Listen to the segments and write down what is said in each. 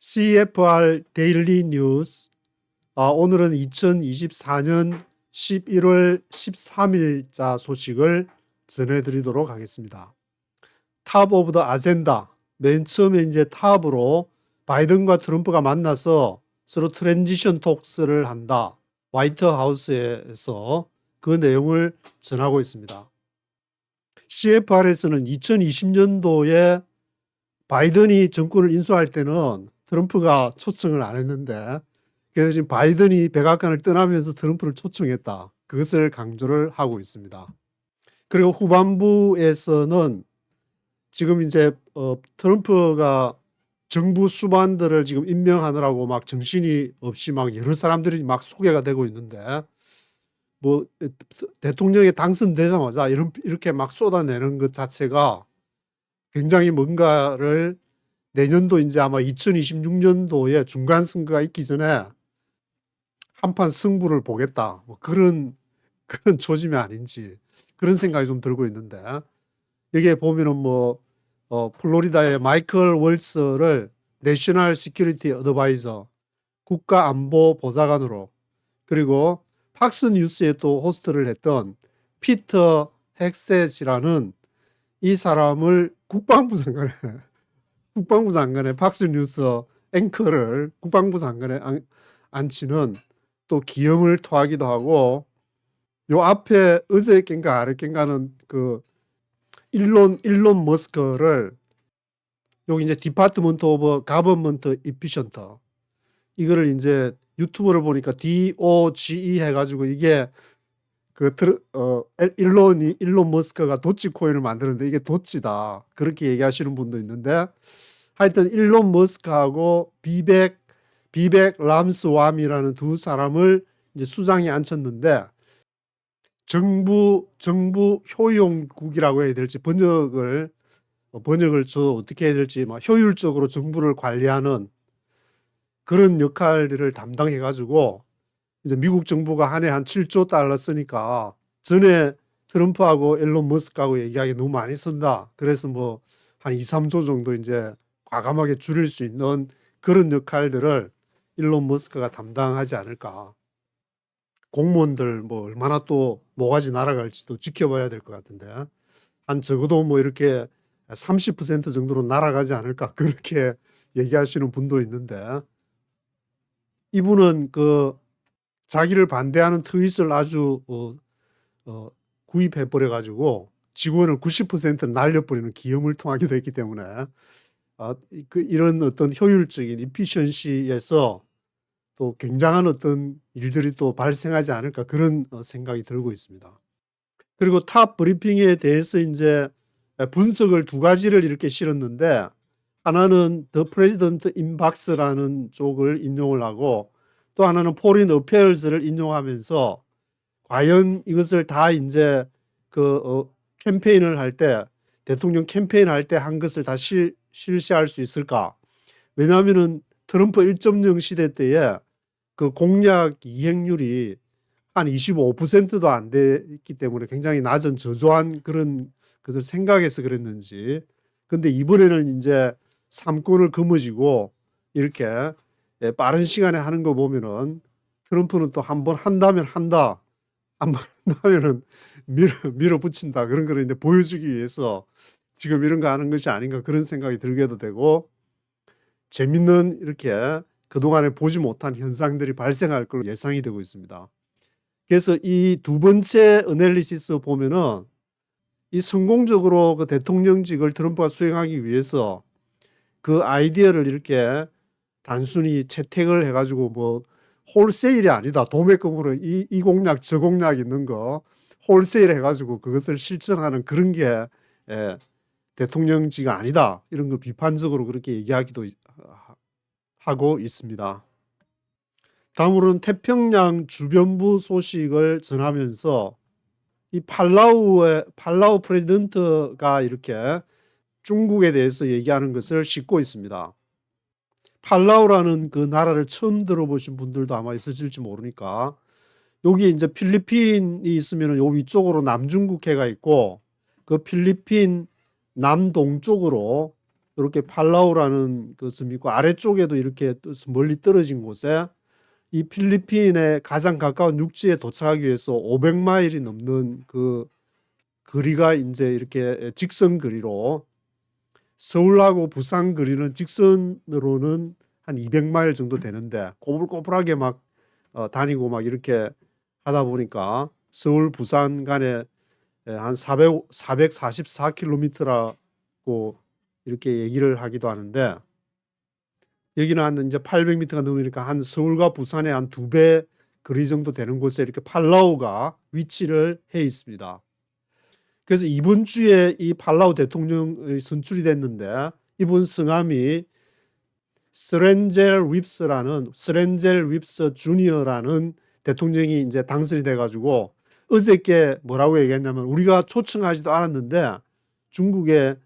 CFR 데일리 뉴스. 아, 오늘은 2024년 11월 13일자 소식을 전해드리도록 하겠습니다. 탑 오브 더 아젠다. 맨 처음에 이제 탑으로 바이든과 트럼프가 만나서 서로 트랜지션 톡스를 한다. 화이트 하우스에서 그 내용을 전하고 있습니다. CFR에서는 2020년도에 바이든이 정권을 인수할 때는 트럼프가 초청을 안 했는데 그래서 지금 바이든이 백악관을 떠나면서 트럼프를 초청했다. 그것을 강조를 하고 있습니다. 그리고 후반부에서는 지금 이제 어, 트럼프가 정부 수반들을 지금 임명하느라고 막 정신이 없이 막 여러 사람들이 막 소개가 되고 있는데 뭐 대통령에 당선되자마자 이런 이렇게 막 쏟아내는 것 자체가 굉장히 뭔가를 내년도 이제 아마 2026년도에 중간 선거가 있기 전에 한판 승부를 보겠다. 뭐 그런 그런 조짐이 아닌지 그런 생각이 좀 들고 있는데 여기에 보면은 뭐 어, 플로리다의 마이클 월스를 내셔널 시큐리티 어드바이저 국가 안보 보좌관으로 그리고 팍스 뉴스에 또 호스트를 했던 피터 헥셋이라는 이 사람을 국방부 장관에 국방부 장관의 팍스 뉴스 앵커를 국방부 장관에 안- 앉히는 또 기염을 토하기도 하고 요 앞에 어제껜가 아래껜가는 그 일론 일론 머스크를 여기 이제 디파트먼트 오브 가버먼트 이피션터 이거를 이제 유튜브를 보니까 DOGE 해가지고 이게 그 트르, 어 엘- 일론이 일론 머스크가 도치 코인을 만드는데 이게 도치다. 그렇게 얘기하시는 분도 있는데 하여튼 일론 머스크하고 비백 비백 람스왑이라는 두 사람을 이제 수장에 앉혔는데 정부 정부 효용국이라고 해야 될지 번역을 어, 번역을 저 어떻게 해야 될지 막 효율적으로 정부를 관리하는 그런 역할들을 담당해 가지고 이제 미국 정부가 한 해 한 7조 달러 쓰니까 전에 트럼프하고 일론 머스크하고 얘기하기 너무 많이 쓴다. 그래서 뭐 한 2, 3조 정도 이제 과감하게 줄일 수 있는 그런 역할들을 일론 머스크가 담당하지 않을까. 공무원들 뭐 얼마나 또 뭐가지 날아갈지도 지켜봐야 될 것 같은데 한 적어도 뭐 이렇게 30% 정도로 날아가지 않을까 그렇게 얘기하시는 분도 있는데 이분은 그 자기를 반대하는 트윗을 아주 어, 어, 구입해 버려 가지고 직원을 90% 날려버리는 기염을 통하기도 했기 때문에 아, 이- 그 이런 어떤 효율적인 이피션시에서 또 굉장한 어떤 일들이 또 발생하지 않을까 그런 어, 생각이 들고 있습니다. 그리고 탑 브리핑에 대해서 이제 분석을 두 가지를 이렇게 실었는데 하나는 더 프레지던트 인박스라는 쪽을 인용을 하고 또 하나는 포린 어페어스를 인용하면서 과연 이것을 다 이제 그 어, 캠페인을 할 때 대통령 캠페인 할 때 한 것을 다 실, 실시할 수 있을까? 왜냐하면은 트럼프 1.0 시대 때에 그 공약 이행률이 한 25%도 안 됐기 때문에 굉장히 낮은 저조한 그런 것을 생각해서 그랬는지 근데 이번에는 이제 삼권을 거머쥐고 이렇게 예, 빠른 시간에 하는 거 보면은 트럼프는 또 한 번 한다면 한다 안 한다면은 밀어 밀어붙인다 그런 거를 이제 보여주기 위해서 지금 이런 거 하는 것이 아닌가 그런 생각이 들게도 되고 재밌는 이렇게 그동안에 보지 못한 현상들이 발생할 걸로 예상이 되고 있습니다. 그래서 이 두 번째 어널리시스 보면은 이 성공적으로 그 대통령직을 트럼프가 수행하기 위해서 그 아이디어를 이렇게 단순히 채택을 해가지고 뭐 홀세일이 아니다 도매금으로 이, 이 공약 저 공약 있는 거 홀세일 해가지고 그것을 실천하는 그런 게 예, 대통령직이 아니다 이런 거 비판적으로 그렇게 얘기하기도 하고 있습니다. 다음으로는 태평양 주변부 소식을 전하면서 이 팔라우의 팔라우 프레지던트가 이렇게 중국에 대해서 얘기하는 것을 싣고 있습니다. 팔라우라는 그 나라를 처음 들어보신 분들도 아마 있으실지 모르니까 여기 이제 필리핀이 있으면 요 위쪽으로 남중국해가 있고 그 필리핀 남동쪽으로 이렇게 팔라우라는 그 섬이 있고 아래쪽에도 이렇게 또 멀리 떨어진 곳에 이 필리핀에 가장 가까운 육지에 도착하기 위해서 500마일이 넘는 그 거리가 이제 이렇게 직선 거리로 서울하고 부산 거리는 직선으로는 한 200마일 정도 되는데 꼬불꼬불하게 막 어, 다니고 막 이렇게 하다 보니까 서울 부산 간에 에, 한 400, 444km라고 이렇게 얘기를 하기도 하는데 여기는 한 이제 800m가 넘으니까 한 서울과 부산의 한 두 배 거리 정도 되는 곳에 이렇게 팔라우가 위치를 해 있습니다. 그래서 이번 주에 이 팔라우 대통령이 선출이 됐는데 이분 성함이 스렌젤 윕스라는 스렌젤 윕스 주니어라는 대통령이 이제 당선이 돼가지고 어저께 뭐라고 얘기했냐면 우리가 초청하지도 않았는데 중국의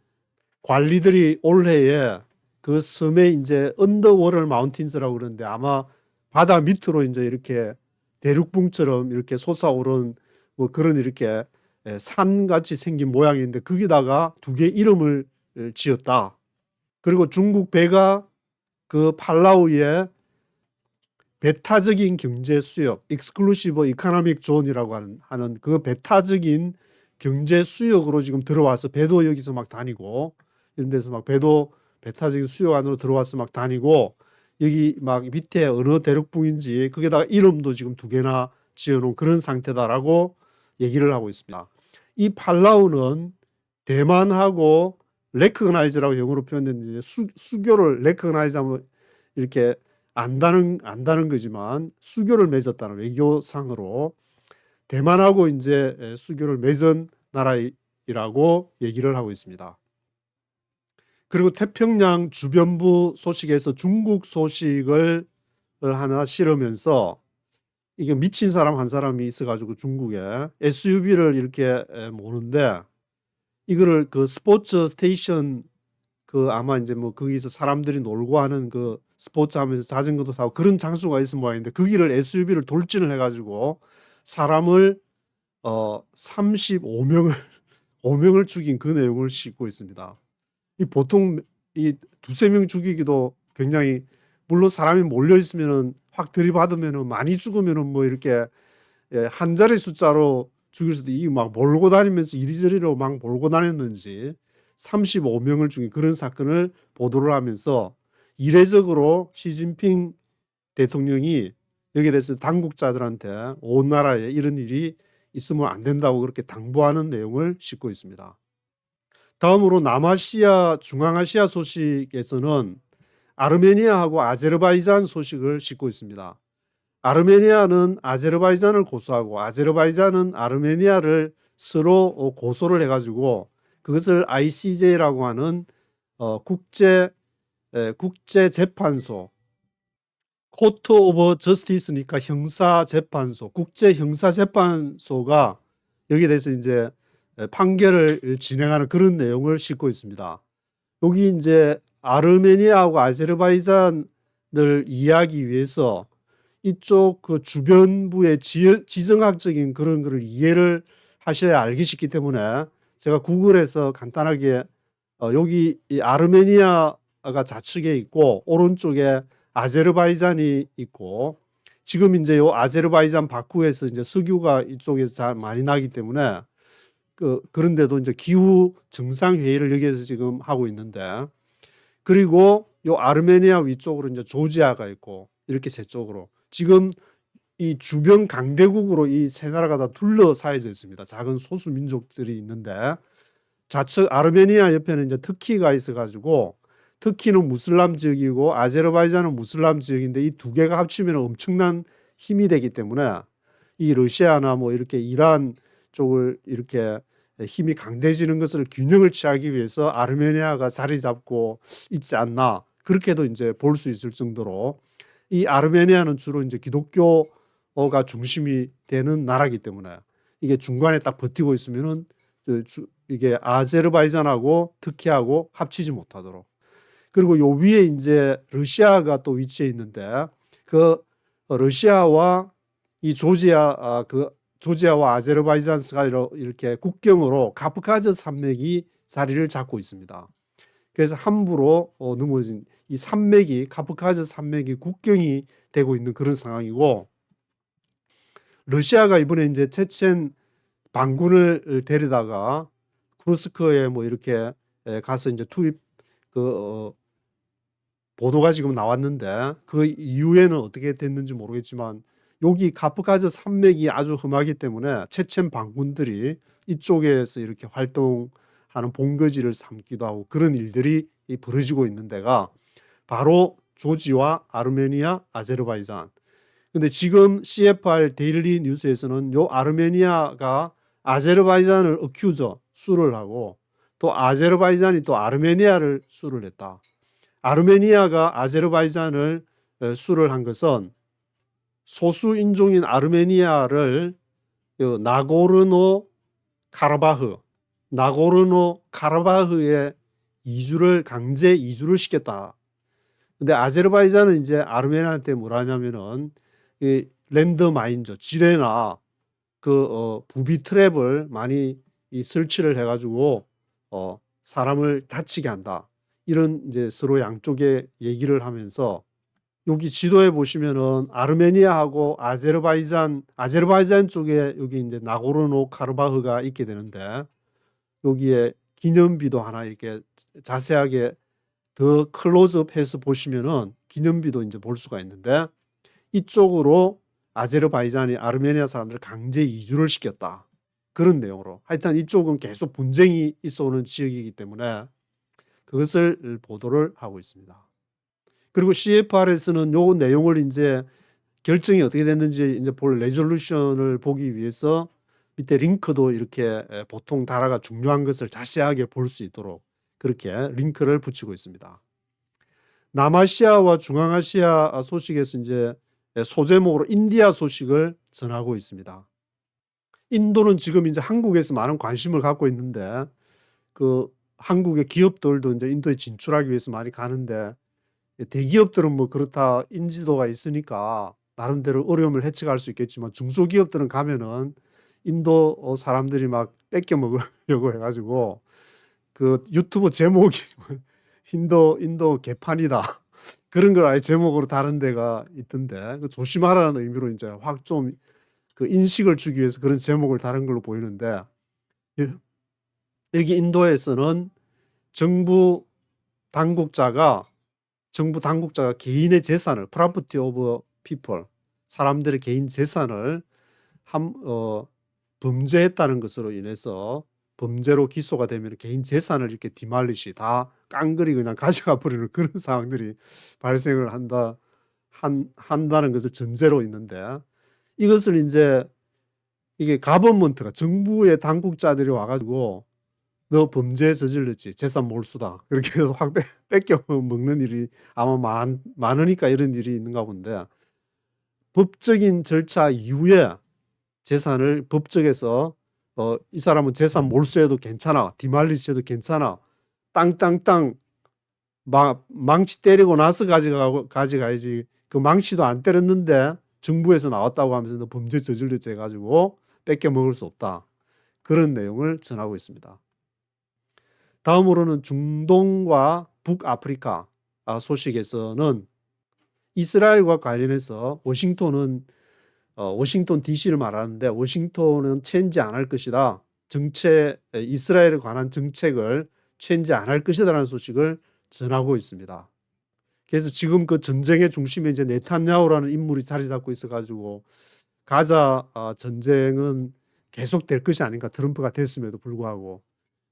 관리들이 올해에 그 섬에 이제 언더워럴 마운틴스라고 그러는데 아마 바다 밑으로 이제 이렇게 대륙붕처럼 이렇게 솟아오른 뭐 그런 이렇게 예, 산같이 생긴 모양인데 거기다가 두 개 이름을 지었다. 그리고 중국 배가 그 팔라우의 배타적인 경제 수역, 익스클루시브 이코노믹 존이라고 하는, 하는 그 배타적인 경제 수역으로 지금 들어와서 배도 여기서 막 다니고 이런 데서 막 배도 배타적인 수역 안으로 들어와서 막 다니고 여기 막 밑에 어느 대륙붕인지 거기다가 이름도 지금 두 개나 지어놓은 그런 상태다라고 얘기를 하고 있습니다. 이 팔라우는 대만하고 레커그나이즈라고 영어로 표현됐는데 수, 수교를 레커그나이즈하면 이렇게 안다는 안다는 거지만 수교를 맺었다는 외교상으로 대만하고 이제 수교를 맺은 나라이라고 얘기를 하고 있습니다. 그리고 태평양 주변부 소식에서 중국 소식을 하나 실으면서 이게 미친 사람 한 사람이 있어가지고 중국에 SUV를 이렇게 모는데 이거를 그 스포츠 스테이션 그 아마 이제 뭐 거기서 사람들이 놀고 하는 그 스포츠 하면서 자전거도 타고 그런 장소가 있은 모양인데 거기를 SUV를 돌진을 해가지고 사람을 어 35명을 5명을 죽인 그 내용을 싣고 있습니다. 이 보통 이 두세 명 죽이기도 굉장히 물론 사람이 몰려 있으면은 확 들이받으면은 많이 죽으면은 뭐 이렇게 예, 한 자리 숫자로 죽일 수도 이 막 몰고 다니면서 이리저리로 막 몰고 다녔는지 35명을 죽인 그런 사건을 보도를 하면서 이례적으로 시진핑 대통령이 여기에 대해서 당국자들한테 온 나라에 이런 일이 있으면 안 된다고 그렇게 당부하는 내용을 싣고 있습니다. 다음으로 남아시아, 중앙아시아 소식에서는 아르메니아하고 아제르바이잔 소식을 싣고 있습니다. 아르메니아는 아제르바이잔을 고소하고 아제르바이잔은 아르메니아를 서로 고소를 해가지고 그것을 ICJ라고 하는 어, 국제 에, 국제 재판소 코트 오브 저스티스니까 형사 재판소 국제 형사 재판소가 여기에 대해서 이제 판결을 진행하는 그런 내용을 싣고 있습니다. 여기 이제 아르메니아하고 아제르바이잔을 이해하기 위해서 이쪽 그 주변부의 지, 지정학적인 그런 거를 이해를 하셔야 알기 쉽기 때문에 제가 구글에서 간단하게 어, 여기 이 아르메니아 가 좌측에 있고 오른쪽에 아제르바이잔이 있고 지금 이제 요 아제르바이잔 바쿠에서 이제 석유가 이쪽에서 잘 많이 나기 때문에 그 그런데도 이제 기후 정상 회의를 여기에서 지금 하고 있는데 그리고 요 아르메니아 위쪽으로 이제 조지아가 있고 이렇게 세 쪽으로 지금 이 주변 강대국으로 이 세 나라가 다 둘러싸여져 있습니다. 작은 소수 민족들이 있는데 좌측 아르메니아 옆에는 이제 터키가 있어가지고 터키는 무슬람 지역이고 아제르바이잔은 무슬람 지역인데 이 두 개가 합치면 엄청난 힘이 되기 때문에 이 러시아나 뭐 이렇게 이란 쪽을 이렇게 힘이 강대해지는 것을 균형을 취하기 위해서 아르메니아가 자리 잡고 있지 않나 그렇게도 이제 볼 수 있을 정도로 이 아르메니아는 주로 이제 기독교가 중심이 되는 나라기 때문에 이게 중간에 딱 버티고 있으면은 이게 아제르바이잔하고 터키하고 합치지 못하도록 그리고 요 위에 이제 러시아가 또 위치해 있는데 그 러시아와 이 조지아 아, 그 조지아와 아제르바이잔스가 이렇게 국경으로 카프카즈 산맥이 자리를 잡고 있습니다. 그래서 함부로 어, 넘어진 이 산맥이 카프카즈 산맥이 국경이 되고 있는 그런 상황이고 러시아가 이번에 이제 체첸 반군을 데리다가 크루스크에 뭐 이렇게 에, 가서 이제 투입 그 어, 보도가 지금 나왔는데 그 이후에는 어떻게 됐는지 모르겠지만 여기 카프카즈 산맥이 아주 험하기 때문에 체첸 반군들이 이쪽에서 이렇게 활동하는 본거지를 삼기도 하고 그런 일들이 이 벌어지고 있는 데가 바로 조지와 아르메니아, 아제르바이잔. 근데 지금 CFR 데일리 뉴스에서는 요 아르메니아가 아제르바이잔을 어큐저 수를 하고 또 아제르바이잔이 또 아르메니아를 수를 했다. 아르메니아가 아제르바이잔을 에, 수를 한 것은 소수 인종인 아르메니아를 요 나고르노 카라바흐, 나고르노 카라바흐에 이주를 강제 이주를 시켰다. 근데 아제르바이잔은 이제 아르메니아한테 뭐라냐면은 이 랜드 마인저 지뢰나 그 어, 부비 트랩을 많이 이 설치를 해가지고 어, 사람을 다치게 한다. 이런 이제 서로 양쪽에 얘기를 하면서 여기 지도에 보시면은 아르메니아하고 아제르바이잔 아제르바이잔 쪽에 여기 이제 나고르노 카르바흐가 있게 되는데 여기에 기념비도 하나 이렇게 자세하게 더 클로즈업해서 보시면은 기념비도 이제 볼 수가 있는데 이쪽으로 아제르바이잔이 아르메니아 사람들을 강제 이주를 시켰다. 그런 내용으로. 하여튼 이쪽은 계속 분쟁이 있어 오는 지역이기 때문에 그것을 보도를 하고 있습니다. 그리고 CFR에서는 요 내용을 이제 결정이 어떻게 됐는지 이제 볼 레졸루션을 보기 위해서 밑에 링크도 이렇게 에, 보통 달아가 중요한 것을 자세하게 볼 수 있도록 그렇게 링크를 붙이고 있습니다. 남아시아와 중앙아시아 소식에서 이제 소제목으로 인디아 소식을 전하고 있습니다. 인도는 지금 이제 한국에서 많은 관심을 갖고 있는데 그 한국의 기업들도 이제 인도에 진출하기 위해서 많이 가는데 대기업들은 뭐 그렇다 인지도가 있으니까 나름대로 어려움을 헤쳐갈 수 있겠지만 중소기업들은 가면은 인도 어, 사람들이 막 뺏겨 먹으려고 해가지고 그 유튜브 제목이 인도 인도 개판이다. 그런 걸 아예 제목으로 다른 데가 있던데 그 조심하라는 의미로 이제 확 좀 그 인식을 주기 위해서 그런 제목을 다른 걸로 보이는데 예, 여기 인도에서는 정부 당국자가 정부 당국자가 개인의 재산을 property of people 사람들의 개인 재산을 함, 어, 범죄했다는 것으로 인해서 범죄로 기소가 되면 개인 재산을 이렇게 디말리시 다 깡그리 그냥 가져가 버리는 그런 상황들이 발생을 한다 한, 한다는 것을 전제로 있는데 이것을 이제 이게 가버먼트가 정부의 당국자들이 와가지고 너 범죄 저질렀지. 재산 몰수다. 그렇게 해서 확 뺏, 뺏겨 먹는 일이 아마 많, 많으니까 이런 일이 있는가 본데 법적인 절차 이후에 재산을 법적에서 어, 이 사람은 재산 몰수해도 괜찮아. 디말리시해도 괜찮아. 땅땅땅 막 망치 때리고 나서 가져가고 가져가야지. 그 망치도 안 때렸는데 정부에서 나왔다고 하면서 너 범죄 저질렀지 해가지고 뺏겨 먹을 수 없다. 그런 내용을 전하고 있습니다. 다음으로는 중동과 북아프리카 아, 소식에서는 이스라엘과 관련해서 워싱턴은 어, 워싱턴 DC를 말하는데 워싱턴은 체인지 안 할 것이다. 정책 이스라엘에 관한 정책을 체인지 안 할 것이다라는 소식을 전하고 있습니다. 그래서 지금 그 전쟁의 중심에 이제 네탄야후라는 인물이 자리 잡고 있어가지고 가자 어, 전쟁은 계속될 것이 아닌가 트럼프가 됐음에도 불구하고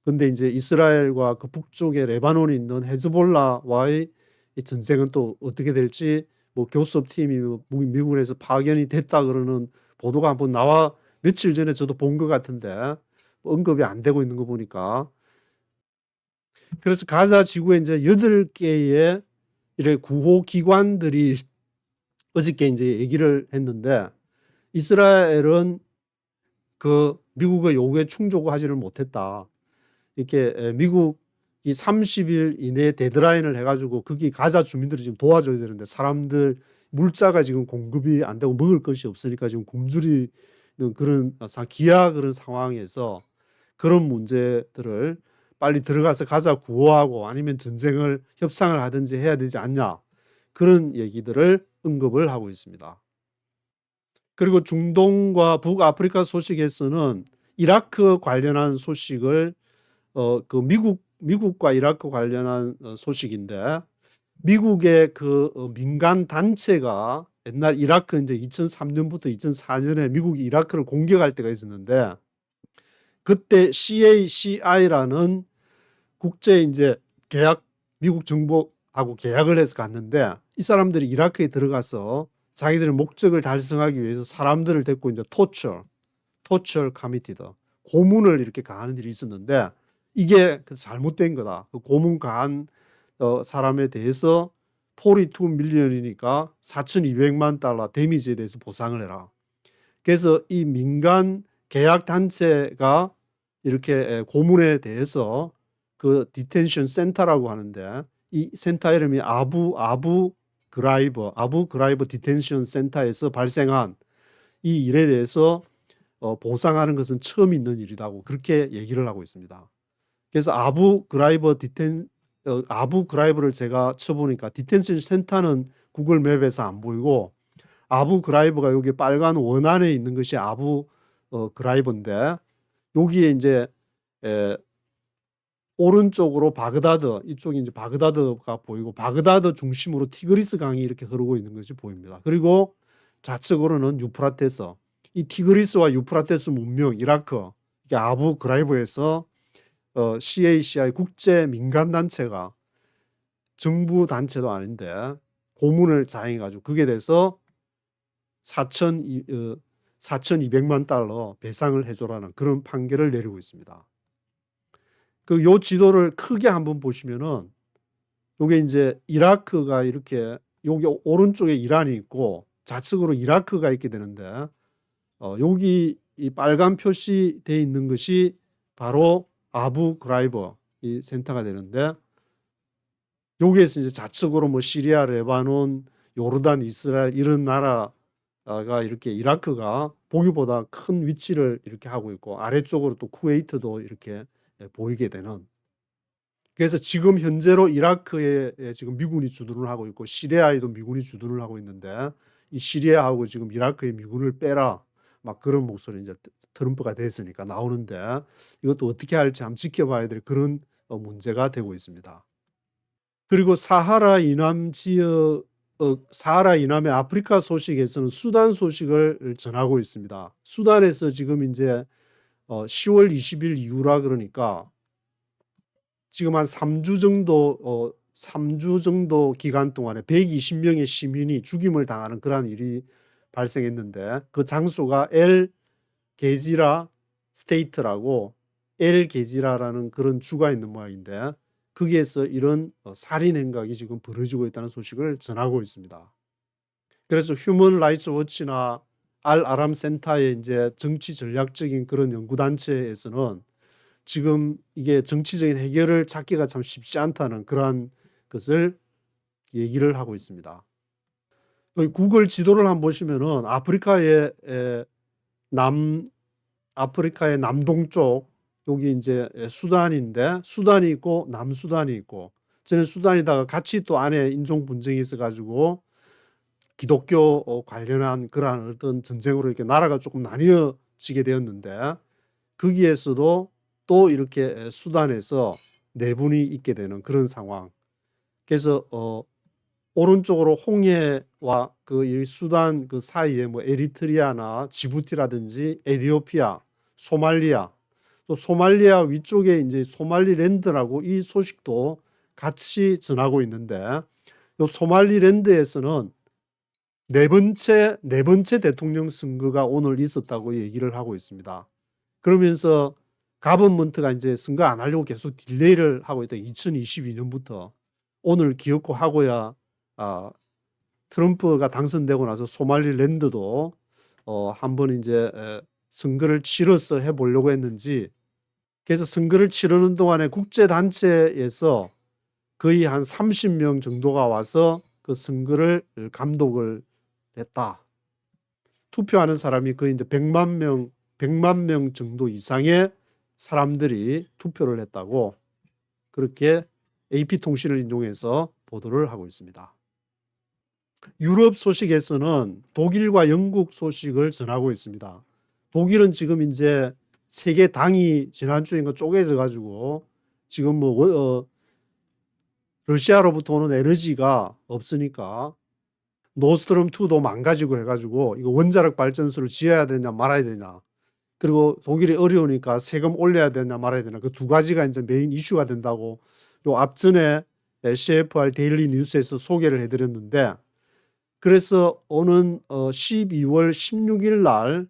근데 이제 이스라엘과 그 북쪽에 레바논이 있는 헤즈볼라와의 이 전쟁은 또 어떻게 될지 뭐 교섭팀이 뭐 미- 미국에서 파견이 됐다 그러는 보도가 한번 나와 며칠 전에 저도 본 것 같은데 뭐 언급이 안 되고 있는 거 보니까 그래서 가자 지구에 이제 여덟 개의 이렇게 구호 기관들이 어저께 이제 얘기를 했는데 이스라엘은 그 미국의 요구에 충족하지를 못했다. 이렇게 에, 미국이 30일 이내에 데드라인을 해가지고 거기 가자 주민들이 지금 도와줘야 되는데 사람들 물자가 지금 공급이 안 되고 먹을 것이 없으니까 지금 굶주리는 그런 사- 기아 그런 상황에서 그런 문제들을 빨리 들어가서 가자 구호하고 아니면 전쟁을 협상을 하든지 해야 되지 않냐. 그런 얘기들을 언급을 하고 있습니다. 그리고 중동과 북아프리카 소식에서는 이라크 관련한 소식을 어 그 미국 미국과 이라크 관련한 어 소식인데 미국의 그어 민간 단체가 옛날 이라크 인제 2003년부터 2004년에 미국이 이라크를 공격할 때가 있었는데 그때 CACI라는 국제 인제 계약 미국 정부하고 계약을 해서 갔는데 이 사람들이 이라크에 들어가서 자기들의 목적을 달성하기 위해서 사람들을 데리고 인제 torture, torture committed 고문을 이렇게 가하는 일이 있었는데 이게 그 잘못된 거다. 그 고문 가한 어 사람에 대해서 42 밀리언이니까 4,200만 달러 데미지에 대해서 보상을 해라. 그래서 이 민간 계약 단체가 이렇게 에 고문에 대해서 그 디텐션 센터라고 하는데 이 센터 이름이 아부 아부 그라이버 아부 그라이버 디텐션 센터에서 발생한 이 일에 대해서 어 보상하는 것은 처음 있는 일이라고 그렇게 얘기를 하고 있습니다. 그래서 아부 그라이버 디텐 어 아부 그라이버를 제가 쳐 보니까 디텐션 센터는 구글 맵에서 안 보이고 아부 그라이버가 여기 빨간 원 안에 있는 것이 아부 어 그라이버인데 여기에 인제 에 오른쪽으로 바그다드 이쪽이 인제 바그다드가 보이고 바그다드 중심으로 티그리스 강이 이렇게 흐르고 있는 것이 보입니다. 그리고 좌측으로는 유프라테스 이 티그리스와 유프라테스 문명 이라크 이게 아부 그라이버에서 어 CACI 국제 민간 단체가 정부 단체도 아닌데 고문을 자행해 가지고 거기에 대해서 4천 이어 4,200만 달러 배상을 해 줘라는 그런 판결을 내리고 있습니다. 그 요 지도를 크게 한번 보시면은 요게 인제 이라크가 이렇게 여기 오른쪽에 이란이 있고 좌측으로 이라크가 있게 되는데 어 여기 이 빨간 표시돼 있는 것이 바로 아부 그라이버 이 센터가 되는데 여기에서 이제 좌측으로 뭐 시리아, 레바논, 요르단, 이스라엘 이런 나라가 이렇게 이라크가 보기보다 큰 위치를 이렇게 하고 있고 아래쪽으로 또 쿠웨이트도 이렇게 예 보이게 되는 그래서 지금 현재로 이라크에 에 지금 미군이 주둔을 하고 있고 시리아에도 미군이 주둔을 하고 있는데 이 시리아하고 지금 이라크에 미군을 빼라. 막 그런 목소리 인제 트 트럼프가 됐으니까 나오는데 이것도 어떻게 할지 한번 지켜봐야 될 그런 어 문제가 되고 있습니다. 그리고 사하라 이남 지역 어 사하라 이남의 아프리카 소식에서는 수단 소식을 전하고 있습니다. 수단에서 지금 어 10월 20일 이후라 그러니까 지금 한 3주 정도 어 3주 정도 기간 동안에 120 명의 시민이 죽임을 당하는 그러한 일이 발생했는데 그 장소가 엘 게지라 스테이트라고 엘 게지라라는 그런 주가 있는 모양인데 거기에서 이런 어 살인 행각이 지금 벌어지고 있다는 소식을 전하고 있습니다. 그래서 휴먼 라이츠 워치나 알 아람 센터의 인제 정치 전략적인 그런 연구 단체에서는 지금 이게 정치적인 해결을 찾기가 참 쉽지 않다는 그러한 것을 얘기를 하고 있습니다. 여기 구글 지도를 한번 보시면은 아프리카의 에 남 아프리카의 남동쪽 여기 예 수단인데 수단이 있고 남수단이 있고 저는 수단에다가 같이 또 안에 인종 분쟁이 있어 가지고 기독교 어 관련한 그러한 어떤 전쟁으로 이렇게 나라가 조금 나뉘어지게 되었는데 거기에서도 또 이렇게 에 수단에서 내분이 있게 되는 그런 상황. 그래서 어 오른쪽으로 홍해와 그이 수단 그 사이에 뭐 에리트리아나 지부티라든지 에티오피아, 소말리아 또 소말리아 위쪽에 인제 소말리랜드라고 이 소식도 같이 전하고 있는데 요 소말리랜드에서는 네 번째 네 번째 대통령 선거가 오늘 있었다고 얘기를 하고 있습니다. 그러면서 가버먼트가 인제 선거 안 하려고 계속 딜레이를 하고 있다. 2022년부터 오늘 기어코 하고야 아 트럼프가 당선되고 나서 소말리랜드도 어 한번 인제 에 선거를 치러서 해 보려고 했는지 그래서 선거를 치르는 동안에 국제 단체에서 거의 한 30명 정도가 와서 그 선거를 감독을 했다. 투표하는 사람이 거의 인제 100만 명 100만 명 정도 이상의 사람들이 투표를 했다고 그렇게 AP통신을 인용해서 보도를 하고 있습니다. 유럽 소식에서는 독일과 영국 소식을 전하고 있습니다. 독일은 지금 이제 세계 당이 지난주인가 쪼개져 가지고 지금 뭐 원- 어, 러시아로부터 오는 에너지가 없으니까 노스트롬 2도 망가지고 해가지고 이거 원자력 발전소를 지어야 되냐 말아야 되냐 그리고 독일이 어려우니까 세금 올려야 되냐 말아야 되냐 그 두 가지가 이제 메인 이슈가 된다고 요 앞전에 CFR 데일리 뉴스에서 소개를 해드렸는데 그래서 오는 어 12월 16일 날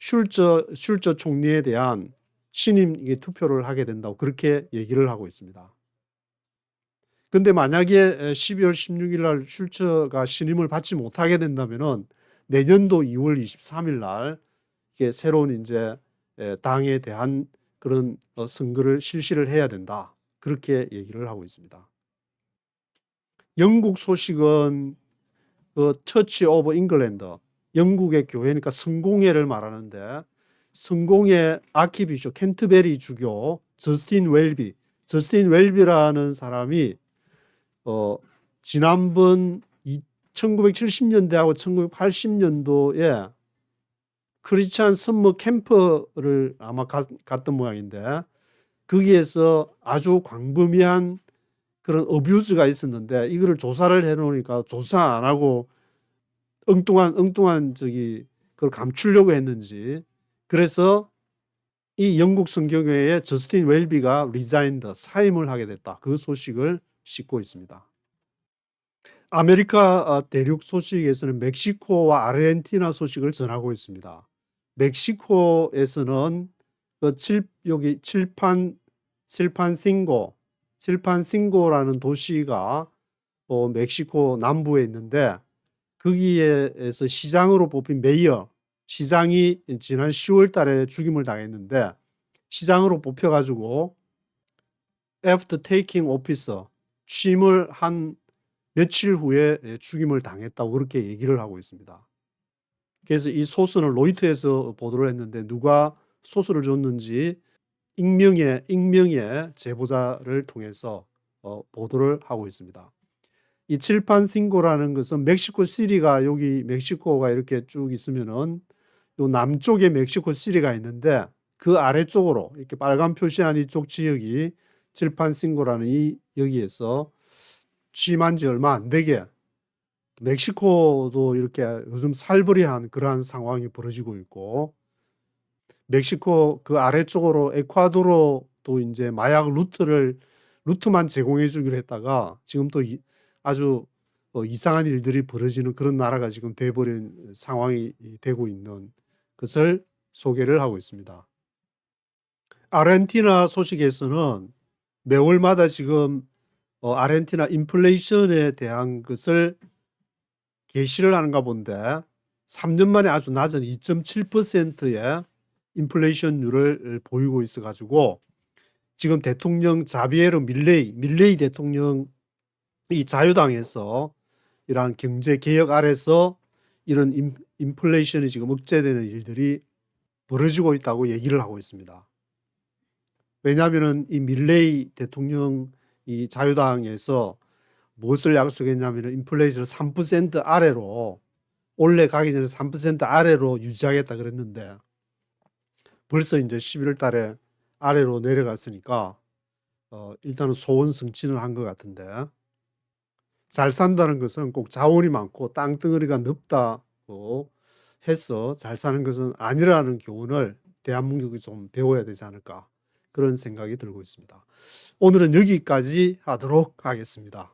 슐저 슐저 총리에 대한 신임 투표를 하게 된다고 그렇게 얘기를 하고 있습니다. 근데 만약에 12월 16일 날 슐처가 신임을 받지 못하게 된다면은 내년도 2월 23일 날 이게 새로운 이제 에, 당에 대한 그런 어, 선거를 실시를 해야 된다. 그렇게 얘기를 하고 있습니다. 영국 소식은 그 처치 오브 잉글랜드 영국의 교회니까 성공회를 말하는데 성공회 아키비쇼 캔트베리 주교 저스틴 웰비. 저스틴 웰비라는 사람이 어 지난번 1970년대하고 1980년도에 크리스찬 선머 캠프를 아마 가- 갔던 모양인데 거기에서 아주 광범위한 그런 어뷰즈가 있었는데 이거를 조사를 해놓으니까 조사 안 하고 엉뚱한 엉뚱한 저기 그걸 감추려고 했는지 그래서 이 영국 성경회의 저스틴 웰비가 리자인드 사임을 하게 됐다. 그 소식을 싣고 있습니다. 아메리카 어, 대륙 소식에서는 멕시코와 아르헨티나 소식을 전하고 있습니다. 멕시코에서는 그 칠, 여기 칠판 칠판 싱고 칠판싱고라는 도시가 어, 멕시코 남부에 있는데 거기에서 시장으로 뽑힌 메이어 시장이 지난 10월 달에 죽임을 당했는데 시장으로 뽑혀 가지고 after taking office 취임을 한 며칠 후에 죽임을 당했다고 그렇게 얘기를 하고 있습니다. 그래서 이 소스는 로이터에서 보도를 했는데 누가 소스를 줬는지 익명의 익명의 제보자를 통해서 어, 보도를 하고 있습니다. 이 칠판 싱고라는 것은 멕시코 시리가 여기 멕시코가 이렇게 쭉 있으면은 요 남쪽에 멕시코 시리가 있는데 그 아래쪽으로 이렇게 빨간 표시한 이쪽 지역이 칠판 싱고라는 이 여기에서 취임한 지 얼마 안 되게 멕시코도 이렇게 요즘 살벌이한 그러한 상황이 벌어지고 있고 멕시코 그 아래쪽으로 에콰도르도 이제 마약 루트를 루트만 제공해 주기로 했다가 지금 또 이- 아주 어, 이상한 일들이 벌어지는 그런 나라가 지금 돼버린 상황이 되고 있는 것을 소개를 하고 있습니다. 아르헨티나 소식에서는 매월마다 지금 어, 아르헨티나 인플레이션에 대한 것을 게시를 하는가 본데 3년 만에 아주 낮은 2.7%의 인플레이션율을 보이고 있어 가지고 지금 대통령 자비에르 밀레이 밀레이 대통령 이 자유당에서 이러한 경제 개혁 아래서 이런 인, 인플레이션이 지금 억제되는 일들이 벌어지고 있다고 얘기를 하고 있습니다. 왜냐하면은 이 밀레이 대통령 이 자유당에서 무엇을 약속했냐면은 인플레이션을 3% 아래로 올해 가기 전에 3% 아래로 유지하겠다 그랬는데 벌써 이제 11월 달에 아래로 내려갔으니까 어, 일단은 소원 성취는 한것 같은데 잘 산다는 것은 꼭 자원이 많고 땅덩어리가 넓다고 해서 잘 사는 것은 아니라는 교훈을 대한민국이 좀 배워야 되지 않을까 그런 생각이 들고 있습니다. 오늘은 여기까지 하도록 하겠습니다.